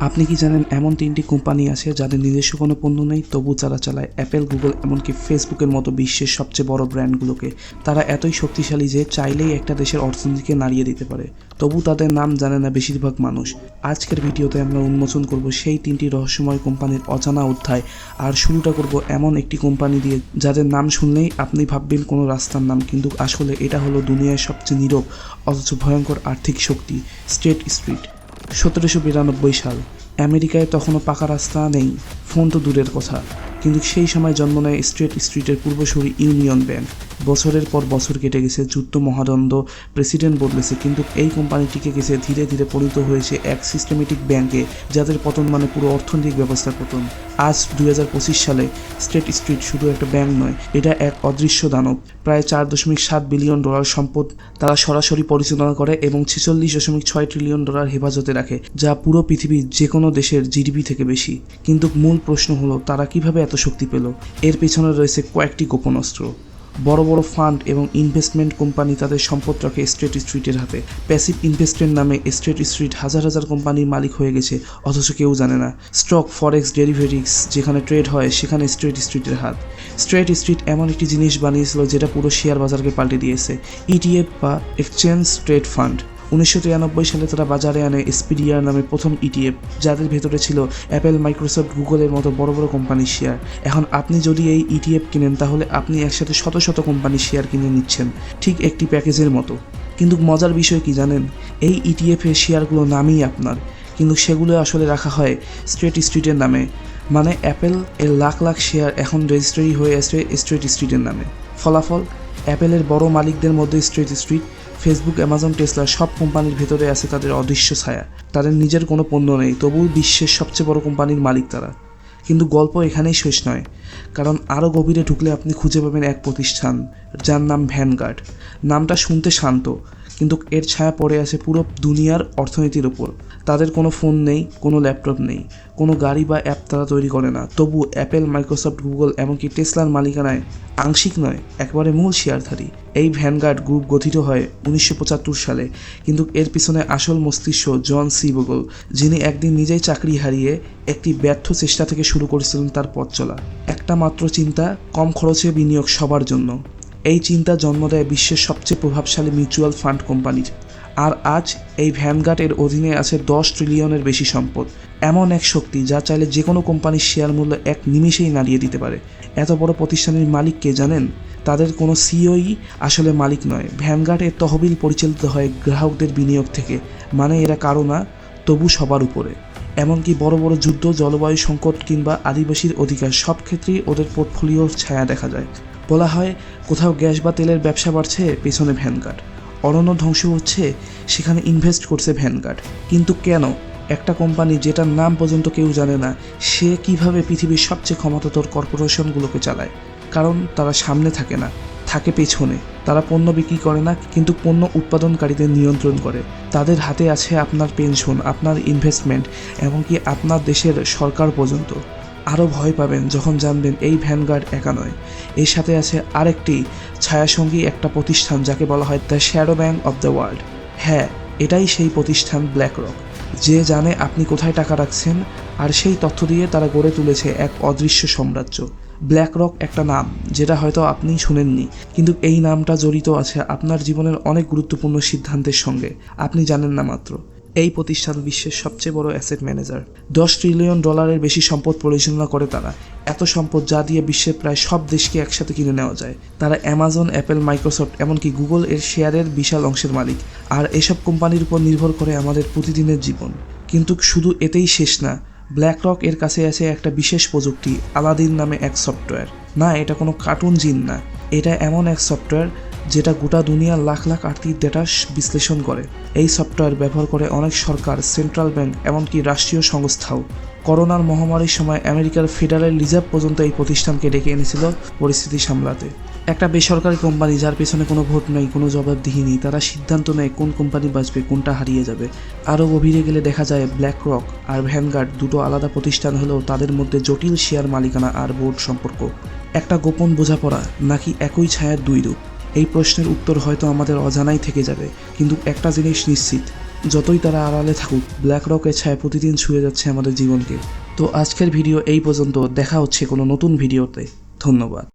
আপনি কি জানেন এমন তিনটি কোম্পানি আছে যাদের নিজস্ব কোনো পণ্য নেই, তবু তারা চালায় অ্যাপেল গুগল এমনকি ফেসবুকের মতো বিশ্বের সবচেয়ে বড় ব্র্যান্ডগুলোকে? তারা এতই শক্তিশালী যে চাইলেই একটা দেশের অর্থনীতিকে নাড়িয়ে দিতে পারে। তবু তাদের নাম জানে না বেশিরভাগ মানুষ। আজকের ভিডিওতে আমরা উন্মোচন করব সেই তিনটি রহস্যময় কোম্পানির অজানা অধ্যায়। আর শুরুটা করব এমন একটি কোম্পানি দিয়ে, যাদের নাম শুনলেই আপনি ভাববেন কোনো রাস্তার নাম, কিন্তু আসলে এটা হলো দুনিয়ার সবচেয়ে নীরব, অথচ ভয়ঙ্কর আর্থিক শক্তি স্টেট স্ট্রিট সতেরোশো বিরানব্বই সাল। আমেরিকায় তখনও পাকা রাস্তা নেই, ফোন তো দূরের কথা। কিন্তু সেই সময় জন্ম নেয় স্ট্রেট স্ট্রিটের পূর্বসূরি ইউনিয়ন ব্যাংক। বছরের পর বছর কেটে গেছে যুদ্ধ মহাদণ্ড প্রেসিডেন্ট বদলেছে, কিন্তু এই কোম্পানিটিকে গেছে ধীরে ধীরে পরিণত হয়েছে এক সিস্টেমেটিক ব্যাংকে যাদের পতন মানে পুরো অর্থনৈতিক ব্যবস্থার পতন। আজ দুই হাজার পঁচিশ সালে স্টেট স্ট্রিট শুধু একটা ব্যাংক নয়, এটা এক অদৃশ্য দানব। প্রায় চার দশমিক সাত বিলিয়ন ডলার সম্পদ তারা সরাসরি পরিচালনা করে এবং ছেচল্লিশ দশমিক ছয় ট্রিলিয়ন ডলার হেফাজতে রাখে, যা পুরো পৃথিবীর যে কোনো দেশের জিডিপি থেকে বেশি। কিন্তু মূল প্রশ্ন হলো, তারা কীভাবে এত শক্তি পেল? এর পেছনে রয়েছে কয়েকটি গোপন অস্ত্র। বড় বড় ফান্ড এবং ইনভেস্টমেন্ট কোম্পানি তাদের সম্পদ রাখে স্ট্রেট স্ট্রিটের হাতে। প্যাসিভ ইনভেস্টমেন্ট নামে স্ট্রেট স্ট্রিট হাজার হাজার কোম্পানির মালিক হয়ে গেছে, অথচ কেউ জানে না। স্টক, ফরেক্স ডেলিভারিক্স যেখানে ট্রেড হয় সেখানে স্ট্রেট স্ট্রিটের হাত। স্ট্রেট স্ট্রিট এমন একটি জিনিস বানিয়েছিল যেটা পুরো শেয়ার বাজারকে পাল্টে দিয়েছে, ইটিএফ বা এক্সচেঞ্জ ট্রেড ফান্ড। উনিশশো তিরানব্বই সালে তারা বাজারে আনে এসপিডিআর নামে প্রথম ইটিএফ যাদের ভেতরে ছিল অ্যাপেল মাইক্রোসফট গুগলের মতো বড় বড় কোম্পানির শেয়ার এখন আপনি যদি এই ইটিএফ কিনেন, তাহলে আপনি একসাথে শত শত কোম্পানির শেয়ার কিনে নিচ্ছেন, ঠিক একটি প্যাকেজের মতো। কিন্তু মজার বিষয় কি জানেন? এই ইটিএফের শেয়ারগুলো নামই আপনার, কিন্তু সেগুলো আসলে রাখা হয় স্ট্রেট স্ট্রিটের নামে। মানে অ্যাপেল এর লাখ লাখ শেয়ার এখন রেজিস্ট্রি হয়ে আসছে স্ট্রেট স্ট্রিটের নামে। ফলাফল? অ্যাপেলের বড় মালিকদের মধ্যে street street, Facebook, Amazon, Tesla সব কোম্পানির ভেতরে আছে তাদের অদৃশ্য ছায়া। তাদের নিজের কোনো পণ্য নেই তবুও বিশ্বের সবচেয়ে বড় কোম্পানির মালিক তারা। কিন্তু গল্প এখানেই শেষ নয়, কারণ আরও গভীরে ঢুকলে আপনি খুঁজে পাবেন এক প্রতিষ্ঠান, যার নাম ভ্যানগার্ড। নামটা শুনতে শান্ত কিন্তু এর ছায়া পড়ে আছে পুরো দুনিয়ার অর্থনীতির ওপর তাদের কোনো ফোন নেই, কোনো ল্যাপটপ নেই, কোনো গাড়ি বা অ্যাপ তারা তৈরি করে না। তবু অ্যাপেল, মাইক্রোসফট, গুগল, এমনকি টেসলার মালিকানায় আংশিক নয়, একবারে মূল শেয়ারধারী। এই ভ্যানগার্ড গ্রুপ গঠিত হয় উনিশশো পঁচাত্তর সালে, কিন্তু এর পিছনে আসল মস্তিষ্ক জন সি বগল যিনি একদিন নিজেই চাকরি হারিয়ে একটি ব্যর্থ চেষ্টা থেকে শুরু করেছিলেন তার পথ চলা। একটা মাত্র চিন্তা, কম খরচে বিনিয়োগ সবার জন্য। এই চিন্তা জন্ম দেয় বিশ্বের সবচেয়ে প্রভাবশালী মিউচুয়াল ফান্ড কোম্পানির। আর আজ এই ভ্যানগার্ড এর অধীনে আছে দশ ট্রিলিয়নের বেশি সম্পদ। এমন এক শক্তি যা চাইলে যে কোনো কোম্পানির শেয়ার মূল্য এক নিমিষেই নাড়িয়ে দিতে পারে। এত বড় প্রতিষ্ঠানের মালিক কে জানেন? তাদের কোনো সিওই আসলে মালিক নয়। ভ্যানগার্ড এর তহবিল পরিচালিত হয় গ্রাহকদের বিনিয়োগ থেকে। মানে এরা কারও না, তবু সবার উপরে। এমনকি বড় বড় যুদ্ধ, জলবায়ু সংকট কিংবা আদিবাসীর অধিকার সব ক্ষেত্রেই ওদের পোর্টফোলিওর ছায়া দেখা যায়। বলা হয়, কোথাও গ্যাস বা তেলের ব্যবসা বাড়ছে, পেছনে ভ্যানগার্ড। অরণ্য ধ্বংস হচ্ছে, সেখানে ইনভেস্ট করছে ভ্যানগার্ড। কিন্তু কেন? একটা কোম্পানি যেটার নাম পর্যন্ত কেউ জানে না, সে কীভাবে পৃথিবীর সবচেয়ে ক্ষমতাধর কর্পোরেশনগুলোকে চালায়? কারণ তারা সামনে থাকে না, থাকে পেছনে। তারা পণ্য বিক্রি করে না, কিন্তু পণ্য উৎপাদনকারীদের নিয়ন্ত্রণ করে। তাদের হাতে আছে আপনার পেনশন আপনার ইনভেস্টমেন্ট এমনকি আপনার দেশের সরকার পর্যন্ত। আরও ভয় পাবেন যখন জানবেন এই ভ্যানগার্ড একা নয়। এর সাথে আছে আরেকটি ছায়াসঙ্গী একটা প্রতিষ্ঠান যাকে বলা হয় the shadow bank of the world. হ্যাঁ এটাই সেই প্রতিষ্ঠান ব্ল্যাক রক যে জানে আপনি কোথায় টাকা রাখছেন আর সেই তথ্য দিয়ে তারা গড়ে তুলেছে এক অদৃশ্য সাম্রাজ্য। ব্ল্যাক রক একটা নাম, যেটা হয়তো আপনি শুনেননি, কিন্তু এই নামটা জড়িত আছে আপনার জীবনের অনেক গুরুত্বপূর্ণ সিদ্ধান্তের সঙ্গে। আপনি জানেন না মাত্র। এই প্রতিষ্ঠান বিশ্বের সবচেয়ে বড় অ্যাসেট ম্যানেজার দশ ট্রিলিয়ন ডলারের বেশি সম্পদ পরিচালনা করে তারা। এত সম্পদ যা দিয়ে বিশ্বের প্রায় সব দেশকে একসাথে কিনে নেওয়া যায়। তারা অ্যামাজন অ্যাপেল মাইক্রোসফট এমনকি গুগল এর শেয়ারের বিশাল অংশের মালিক। আর এসব কোম্পানির উপর নির্ভর করে আমাদের প্রতিদিনের জীবন। কিন্তু শুধু এতেই শেষ না ব্ল্যাক রক এর কাছে আছে একটা বিশেষ প্রযুক্তি আলাদিন নামে এক সফটওয়্যার না, এটা কোনো কার্টুন জিন না। এটা এমন এক সফটওয়্যার যেটা গোটা দুনিয়ার লাখ লাখ আর্থিক ডেটা বিশ্লেষণ করে। এই সফটওয়্যার ব্যবহার করে অনেক সরকার সেন্ট্রাল ব্যাংক এমনকি রাষ্ট্রীয় সংস্থাও। করোনার মহামারীর সময় আমেরিকার ফেডারেল রিজার্ভ পর্যন্ত এই প্রতিষ্ঠানকে ডেকে এনেছিল পরিস্থিতি সামলাতে। একটা বেসরকারি কোম্পানি যার পেছনে কোনো ভোট নেই, কোনো জবাবদিহি নেই, তারা সিদ্ধান্ত নেয় কোন কোম্পানি বাঁচবে, কোনটা হারিয়ে যাবে। আরও গভীরে গেলে দেখা যায় ব্ল্যাক রক আর ভ্যানগার্ড দুটো আলাদা প্রতিষ্ঠান হলেও তাদের মধ্যে জটিল শেয়ার মালিকানা আর বোর্ড সম্পর্ক। একটা গোপন বোঝাপড়া নাকি একই ছায়ার দুই রূপ? এই প্রশ্নের উত্তর হয়তো আমাদের অজানাই থেকে যাবে, কিন্তু একটা জিনিস নিশ্চিত, যতই তারা আড়ালে থাকুক ব্ল্যাক রকের ছায়া প্রতিদিন ছুঁয়ে যাচ্ছে আমাদের জীবনকে। তো আজকের ভিডিও এই পর্যন্ত, দেখা হচ্ছে কোনো নতুন ভিডিওতে। ধন্যবাদ।